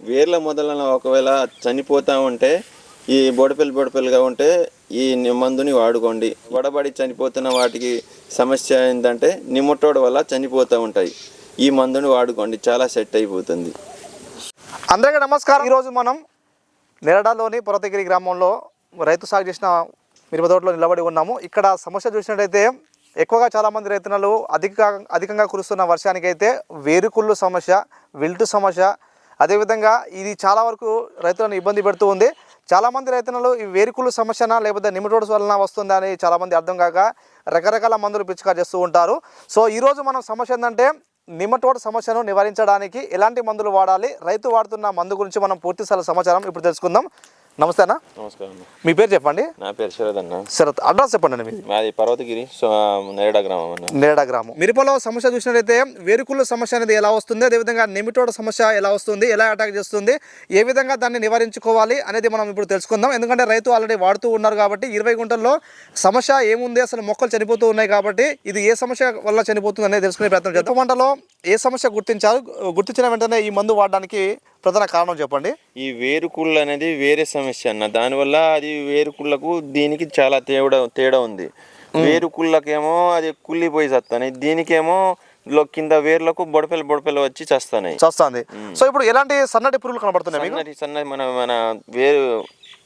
వేర్ల మొదలన ఒకవేళ చనిపోతూ ఉంటే ఈ బొడపెలు బొడపెలుగా ఉంటే ఈ మందుని వాడుకోండి. వడబడి చనిపోతున్న వాటికి సమస్య ఏంటంటే నిమ్మటోడు వల్ల చనిపోతూ ఉంటాయి. ఈ మందుని వాడుకోండి చాలా సెట్ అయిపోతుంది. అందరికీ నమస్కారం. ఈరోజు మనం నెరడాలోని పురతగిరి గ్రామంలో రైతు సాగు చేసిన మిరప తోటలో నిలబడి ఉన్నాము. ఇక్కడ సమస్య చూసినట్టయితే ఎక్కువగా చాలామంది రైతులు అధిక అధికంగా కురుస్తున్న వర్షానికైతే వేరుకుళ్ళు సమస్య విల్టు సమస్య అదేవిధంగా ఇది చాలా వరకు రైతులను ఇబ్బంది పెడుతూ ఉంది. చాలామంది రైతులు ఈ వేరుకులు సమస్యనా లేకపోతే నిమిటోడ్స్ వలన వస్తుందా అని చాలామంది అర్థం కాక రకరకాల మందులు పిచికా చేస్తూ ఉంటారు. సో ఈరోజు మనం సమస్య ఏంటంటే నిమ్మటోడ్ సమస్యను నివారించడానికి ఎలాంటి మందులు వాడాలి రైతు వాడుతున్న మందు గురించి మనం పూర్తిస్థాయి సమాచారం ఇప్పుడు తెలుసుకుందాం. నమస్తే అన్న. నమస్కారం మీ పేరు చెప్పండి. నా పేరు శరద్ అన్న. సరే అడ్రస్ చెప్పండి అండి మీది. మాది పర్వతగిరి నేరడా గ్రామం అన్న. నేడా గ్రామం. మిరపలో సమస్య చూసినట్లయితే వేరుకుళ్ళు సమస్య అనేది ఎలా వస్తుంది? అదేవిధంగా నెమిటోడ్ సమస్య ఎలా వస్తుంది? ఎలా అటాక్ చేస్తుంది? ఏ విధంగా దాన్ని నివారించుకోవాలి అనేది మనం ఇప్పుడు తెలుసుకుందాం. ఎందుకంటే రైతు ఆల్రెడీ వాడుతూ ఉన్నారు కాబట్టి ఇరవై గుంటల్లో సమస్య ఏముంది? అసలు మొక్కలు చనిపోతూ ఉన్నాయి కాబట్టి ఇది ఏ సమస్య వల్ల చనిపోతుంది అనేది తెలుసుకునే ప్రయత్నం చేద్దాం. పంటలో ఏ సమస్య గుర్తించారు? గుర్తించిన వెంటనే ఈ మందు వాడడానికి ప్రధాన కారణం చెప్పండి. ఈ వేరుకుళ్ళు అనేది వేరే సమస్య అన్న. దానివల్ల అది వేరుకుళ్ళకు దీనికి చాలా తేడా తేడా ఉంది. వేరుకుళ్ళకేమో అది కుళ్ళిపోయి చస్తాయి దీనికేమో కింద వేర్లకు బొడపెలు బొడపెలు వచ్చి చస్తాయి చూస్తుంది. సో ఇప్పుడు ఎలాంటి సన్నటి పురుగులు కనబడుతున్నాయి మీకు? సన్నటి సన్న మన మన వేరు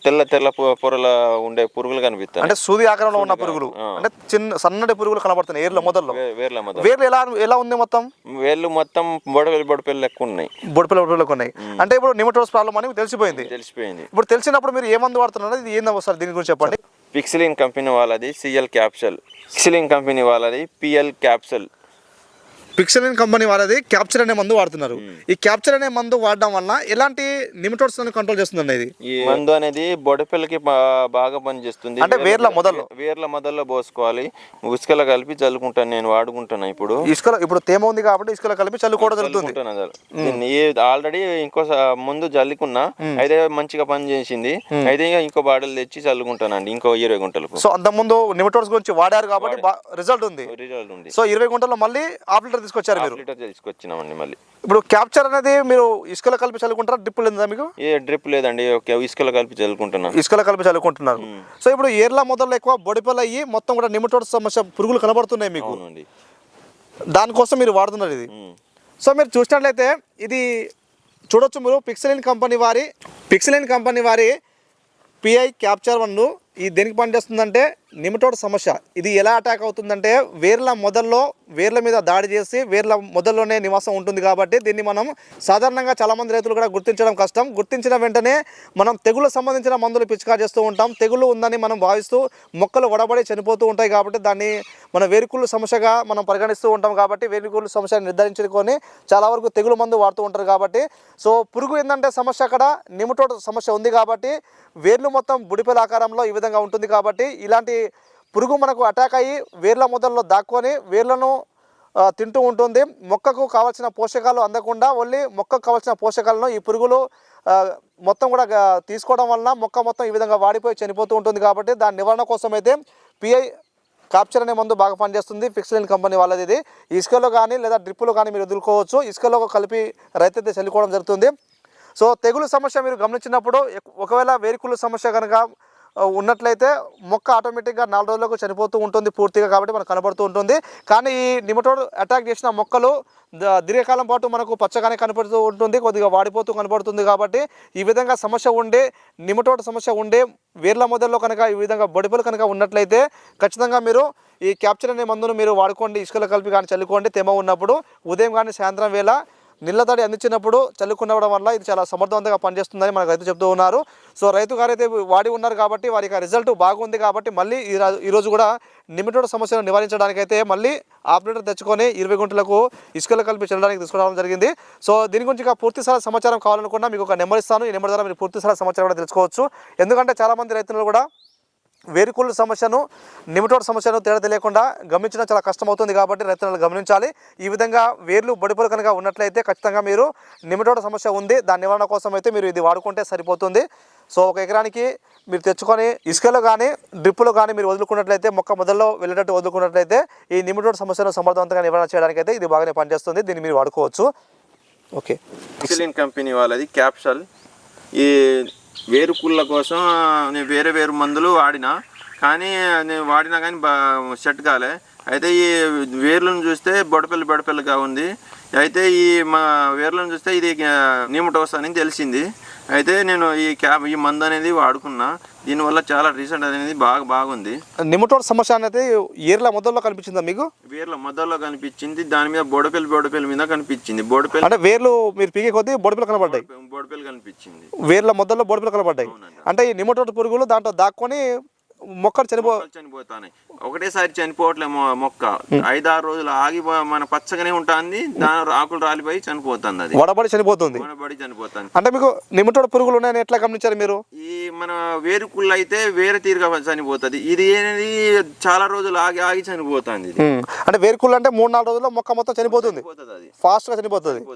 తెల్ల తెల్ల పొరల ఉండే పురుగులు కనిపిస్తాయి. అంటే సూది ఆకారంలో ఉన్న పురుగులు. అంటే చిన్న సన్నటి పురుగులు కనబడుతున్నాయి ఏర్ల మొదల్లో. వేర్ల మొదలు వేర్లు ఎలా ఎలా ఉంది మొత్తం? వేర్లు మొత్తం బొడపెలు బొడపెలు లెక్క ఉన్నాయి. బొడిపిల్ల బొడిపిల్లకు ఉన్నాయి. అంటే ఇప్పుడు నిమటోస్ ప్రాబ్లం అని తెలిసిపోయింది. తెలిసిపోయింది. ఇప్పుడు తెలిసినప్పుడు మీరు ఏ మందు వాడుతున్నారు ఇది ఏందో ఒకసారి దీని గురించి చెప్పండి. పిక్సిలిన్ కంపెనీ వాళ్ళది సిఎల్ క్యాప్సల్. పిక్సిలిన్ కంపెనీ వాళ్ళది పిఎల్ క్యాప్సల్. పిక్సెలిన్ కంపెనీ వాళ్ళది క్యాప్చర్ అనే మందు వాడుతున్నారు. ఈ క్యాప్చర్ అనే మందు వాడడం వల్ల ఎలాంటి నిమటోడ్స్ కంట్రోల్ చేస్తుందండి ఇది. ఈ మందు అనేది బొడపెలకి బా- బాగా పనిచేస్తుంది. అంటే వేర్ల మొదల్లో? వేర్ల మొదల్లో పోసుకోవాలి. ఉసుకలో కలిపి చల్లుకుంటాను నేను వాడుకుంటాను ఇప్పుడు. ఇసుకలో ఇప్పుడు తేమ ఉంది కాబట్టి ఇసుకలో కలిపి చల్లుకోవడం జరుగుతుంది. ఆల్రెడీ ఇంకో ముందు జల్లుకున్నా అయితే మంచిగా పని చేసింది అయితే ఇంకా ఇంకో బాటిల్ తెచ్చి చల్లుకుంటానండి ఇంకో ఇరవై గుంటలకు. సో అంతకుముందు నిమటోడ్స్ గురించి వాడారు కాబట్టి రిజల్ట్ ఉంది. రిజల్ట్ ఉంది. సో ఇరవై గుంటల్లో మళ్ళీ హాఫ్ లీటర్ తీసుకొచ్చారు మీరు? లీటర్ తీసుకొచ్చినామండి మళ్ళీ. ఇప్పుడు క్యాప్చర్ అనేది మీరు ఇసుకలో కలిపి చల్లుకుంటారా డ్రిప్పులు ఉందా మీకు? ఏ డ్రిప్ లేదండి ఇసుకలో కలిపి చల్లుకుంటున్నా. ఇసుకలో కలిపి చల్లుకుంటున్నారు. సో ఇప్పుడు ఏర్ల మొదల్లో ఎక్కువ బొడిపలు అయ్యి మొత్తం కూడా నిమటోడ్ సమస్య పురుగులు కనబడుతున్నాయి మీకు. దానికోసం మీరు వాడుతున్నారు ఇది. సో మీరు చూసినట్లయితే ఇది చూడొచ్చు మీరు పిక్సెలిన్ కంపెనీ వారి పిక్సెలిన్ కంపెనీ వారి పిఐ క్యాప్చర్ వన్ ఈ దేనికి పనిచేస్తుందంటే నిమటోడ్ సమస్య. ఇది ఎలా అటాక్ అవుతుందంటే వేర్ల మొదల్లో వేర్ల మీద దాడి చేసి వేర్ల మొదల్లోనే నివాసం ఉంటుంది కాబట్టి దీన్ని మనం సాధారణంగా చాలామంది రైతులు కూడా గుర్తించడం కష్టం. గుర్తించిన వెంటనే మనం తెగుళ్ళకు సంబంధించిన మందులు పిచికా చేస్తూ ఉంటాం. తెగులు ఉందని మనం భావిస్తూ మొక్కలు వడబడి చనిపోతూ ఉంటాయి కాబట్టి దాన్ని మన వేరుకుళ్ళు సమస్యగా మనం పరిగణిస్తూ ఉంటాం కాబట్టి వేరుకుళ్ళు సమస్యను నిర్ధారించుకొని చాలా వరకు తెగులు మందు వాడుతూ ఉంటారు కాబట్టి. సో పురుగు ఏంటంటే సమస్య అక్కడ నిమటోడ్ సమస్య ఉంది కాబట్టి వేర్లు మొత్తం బుడిపెల ఆకారంలో ఈ విధంగా ఉంటుంది కాబట్టి ఇలాంటి పురుగు మనకు అటాక్ అయ్యి వేర్ల మొదల్లో దాక్కొని వేర్లను తింటూ ఉంటుంది. మొక్కకు కావాల్సిన పోషకాలు అందకుండా ఓన్లీ మొక్కకు కావాల్సిన పోషకాలను ఈ పురుగులు మొత్తం కూడా తీసుకోవడం వలన మొక్క మొత్తం ఈ విధంగా వాడిపోయి చనిపోతూ ఉంటుంది కాబట్టి దాని నివారణ కోసం అయితే పిఐ క్యాప్చర్ అనే మందు బాగా పనిచేస్తుంది. ఫిక్స్లిన్ కంపెనీ వాళ్ళది ఇది. ఇసుకలో కానీ లేదా డ్రిప్పులో కానీ మీరు వదులుకోవచ్చు. ఇసుకలో కలిపి రైతైతే చల్లుకోవడం జరుగుతుంది. సో తెగులు సమస్య మీరు గమనించినప్పుడు ఒకవేళ వేరుకుళ్ళు సమస్య కనుక ఉన్నట్లయితే మొక్క ఆటోమేటిక్గా నాలుగు రోజులకు చనిపోతూ ఉంటుంది పూర్తిగా కాబట్టి మనకు కనబడుతూ ఉంటుంది. కానీ ఈ నిమటోడ్ అటాక్ చేసిన మొక్కలు దీర్ఘకాలం పాటు మనకు పచ్చగానే కనపడుతూ ఉంటుంది కొద్దిగా వాడిపోతూ కనబడుతుంది కాబట్టి ఈ విధంగా సమస్య ఉండే నిమటోడ్ సమస్య ఉండే వేర్ల మొదల్లో కనుక ఈ విధంగా బొడిపలు కనుక ఉన్నట్లయితే ఖచ్చితంగా మీరు ఈ క్యాప్చర్ అనే మందును మీరు వాడుకోండి ఇసుకలు కలిపి కానీ చల్లుకోండి తెమ ఉన్నప్పుడు ఉదయం కానీ సాయంత్రం వేళ నీళ్ళ తడి అందించినప్పుడు చల్లుకునవడం వల్ల ఇది చాలా సమర్థవంతంగా పనిచేస్తుందని మనకు రైతు చెప్తూ ఉన్నారు. సో రైతు గారు అయితే వాడి ఉన్నారు కాబట్టి వారికి ఆ రిజల్ట్ బాగుంది కాబట్టి మళ్ళీ ఈ ఈరోజు కూడా నిమిటోడ్ సమస్యను నివారించడానికైతే మళ్ళీ ఆపరేటర్ తెచ్చుకొని ఇరవై గుంటలకు ఇసుకలు కలిపి చెల్లడానికి తీసుకురావడం జరిగింది. సో దీని గురించి ఇంకా పూర్తి స్థాయి సమాచారం కావాలనుకున్నా మీకు ఒక నెంబర్ ఇస్తాను. ఈ నెంబర్ ద్వారా మీరు పూర్తి స్థాయి సమాచారం కూడా తెలుసుకోవచ్చు. ఎందుకంటే చాలామంది రైతులు కూడా వేరుకుళ్ళు సమస్యను నిమిటోడ్ సమస్యను తేడా తెలియకుండా గమనించడం చాలా కష్టమవుతుంది కాబట్టి రైతులు గమనించాలి. ఈ విధంగా వేర్లు బొడిపలు కనుక ఉన్నట్లయితే ఖచ్చితంగా మీరు నిమిటోడ్ సమస్య ఉంది దాని నివారణ కోసం అయితే మీరు ఇది వాడుకుంటే సరిపోతుంది. సో ఒక ఎకరానికి మీరు తెచ్చుకొని ఇసుకలో కానీ డ్రిప్పులో కానీ మీరు వదులుకున్నట్లయితే మొక్క మొదల్లో వెళ్ళేటట్టు వదులుకున్నట్లయితే ఈ నిమిటోడ్ సమస్యను సమర్థవంతంగా నివారణ చేయడానికి అయితే ఇది బాగానే పనిచేస్తుంది. దీన్ని మీరు వాడుకోవచ్చు. ఓకే. పిక్సిలిన్ కంపెనీ వాళ్ళది క్యాప్షల్ ఈ వేరు కుళ్ళ కోసం నేను వేరే వేరు మందులు వాడినా కానీ నేను వాడినా కానీ బా సెట్ కాలే. అయితే ఈ వేర్లను చూస్తే బొడపల్లి బొడపల్లిగా ఉంది. అయితే ఈ మా వేర్లను చూస్తే ఇది నిమటోస్ అని తెలిసింది. అయితే నేను ఈ క్యాప్ ఈ మందు అనేది వాడుకున్నా. దీనివల్ల చాలా రిజల్ట్ అనేది బాగా బాగుంది. నిమటోడ్ సమస్య అనేది ఏర్ల మొదల్లో కనిపించిందా మీకు? వేర్ల మొదల్లో కనిపించింది. దాని మీద బొడపెల్లి బొడపెల్లి మీద కనిపించింది. బొడపెల్లి అంటే వేర్లు మీరు పీకే కొద్దీ బొడిపిలు కనబడ్డాయి. బొడపెల్లి కనిపించింది. వేర్ల మొదల్లో బొడిపిలు కనబడ్డాయి. అంటే ఈ నిమటోడ్ పురుగులు దాంట్లో దాక్కొని మొక్కలు చనిపో చనిపోతాయి ఒకటేసారి చనిపోవట్లే మొక్క. ఐదారు రోజులు ఆగి మన పచ్చగానే ఉంటుంది దాని ఆకులు రాలిపోయి చనిపోతుంది అది. వడబడి చనిపోతుంది. పడి చనిపోతుంది. అంటే మీకు నిమటోడ్ పురుగులు ఉన్నాయని ఎట్లా గమనించారు మీరు? ఈ మన వేరుకుళ్ళు అయితే వేరే తీరుగా చనిపోతుంది. ఇది అనేది చాలా రోజులు ఆగి ఆగి చనిపోతుంది. అంటే వేరుకుళ్ళు అంటే మూడు నాలుగు రోజుల్లో మొక్క మొత్తం చనిపోతుంది. అది. ఫాస్ట్గా చనిపోతుంది.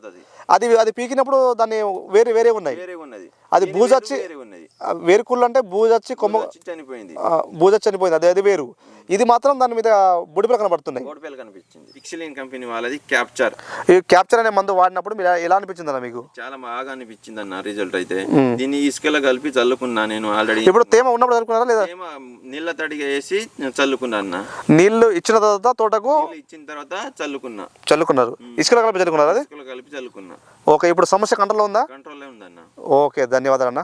అది అది పీకినప్పుడు దాన్ని వేరే వేరే ఉన్నాయి. వేరే ఉన్నది. అది బూజొచ్చి- వేరు వేరే వేరుకుళ్ళు అంటే బూజొచ్చి కొమ్మ వచ్చి చనిపోయింది. బూజొచ్చి చనిపోయింది అది అది వేరు. ఇది మాత్రం దాని మీద బుడిపిలు కనబడుతున్నాయి. గోడపేలు కనిపించింది. పిక్సిలిన్ కంపెనీ వాళ్ళది క్యాప్చర్ ఈ క్యాప్చర్ అనే మందు వాడినప్పుడు మీరు ఎలా అనిపించింది అన్న మీకు? చాలా బాగా అనిపించింది అన్న రిజల్ట్ అయితే. దీన్ని ఇసుకలో కలిపి చల్లుకున్నా నేను ఆల్రెడీ ఇప్పుడు తేమ ఉన్నప్పుడు చదువుకున్నారా లేదా? ఏమో నీళ్ళ తడిగా వేసి చల్లుకున్నా అన్న. నీళ్ళు ఇచ్చిన తర్వాత తోటకు నీళ్ళు ఇచ్చిన తర్వాత చల్లుకున్నా. చల్లుకున్నారు. ఇసుకలో కలిపి చల్లుకున్నారు అది? ఇసుకలో కలిపి చల్లుకున్నా. ఓకే ఇప్పుడు సమస్య కంట్రోల్లో ఉందా? కంట్రోల్లో ఉందన్న. ఓకే ధన్యవాదాలు అన్న.